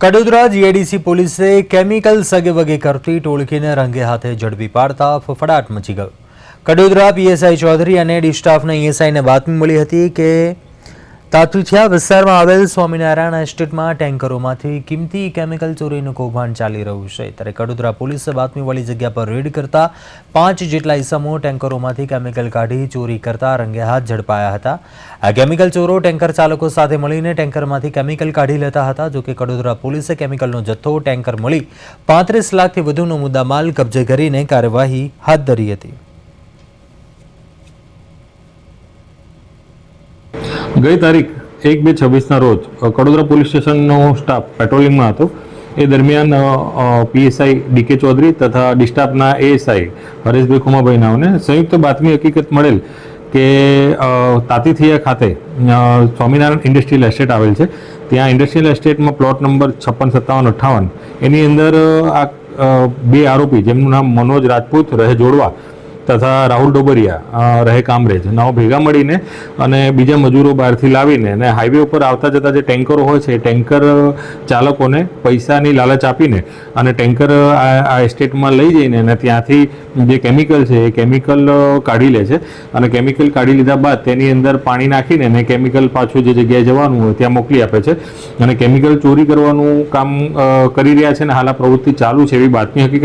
Kadodara GIDC પોલીસે chemical સગેવગે કરતી ટોળકીને રંગે હાથે ઝડપી પાડતા ફફડાટ મચી ગયો. કડોદરા પીએસઆઈ ચૌધરી અને ડી સ્ટાફને ઈએસઆઈને બાતમી મળી હતી કે તાતુથિયા વિસ્તારમાં આવેલ સ્વામિનારાયણ એસ્ટેટમાં ટેન્કરોમાંથી કિંમતી કેમિકલ ચોરીનું કૌભાંડ ચાલી રહ્યું છે. ત્યારે કડોદરા પોલીસે બાતમીવાળી જગ્યા પર રેડ કરતા પાંચ જેટલા ઇસમો ટેન્કરોમાંથી કેમિકલ કાઢી ચોરી કરતા રંગે હાથ ઝડપાયા હતા. આ કેમિકલ ચોરો ટેન્કર ચાલકો સાથે મળીને ટેન્કરમાંથી કેમિકલ કાઢી લેતા હતા. જોકે કડોદરા પોલીસે કેમિકલનો જથ્થો ટેન્કર મળી પાંત્રીસ લાખથી વધુનો મુદ્દામાલ કબજે કરીને કાર્યવાહી હાથ ધરી હતી. ગઈ તારીખ એક બે છવ્વીસના રોજ કડોદરા પોલીસ સ્ટેશનનો સ્ટાફ પેટ્રોલિંગમાં હતો. એ દરમિયાન પીએસઆઈ ડીકે ચૌધરી તથા ડિસ્ટાફના એએસઆઈ હરેશભાઈ ખુમાભાઈ નાવને સંયુક્ત બાતમી હકીકત મળેલ કે તાતીથિયા ખાતે સ્વામિનારાયણ ઇન્ડસ્ટ્રીયલ એસ્ટેટ આવેલ છે. ત્યાં ઇન્ડસ્ટ્રીયલ એસ્ટેટમાં પ્લોટ નંબર છપ્પન, સત્તાવન, અઠ્ઠાવન. એની અંદર આ બે આરોપી, જેમનું નામ મનોજ રાજપૂત, રહે જોડવા તથા રાહુલ ડોબરિયા રહે કામરેજ. નાઓ ભેગા મળીને અને બીજા મજૂરો બહારથી લાવીને અને હાઈવે ઉપર આવતા જતા જે ટેન્કરો હોય છે ટેન્કર ચાલકોને પૈસાની લાલચ આપીને અને ટેન્કર આ આ એસ્ટેટમાં લઈ જઈને અને ત્યાંથી જે કેમિકલ છે, એ કેમિકલ કાઢી લે છે. અને કેમિકલ કાઢી લીધા બાદ તેની અંદર પાણી નાખીને અને કેમિકલ પાછું જે જગ્યાએ જવાનું હોય ત્યાં મોકલી આપે છે. અને કેમિકલ ચોરી કરવાનું કામ કરી રહ્યા છે અને હાલ આ પ્રવૃત્તિ ચાલુ છે એવી બાતમી હકીકત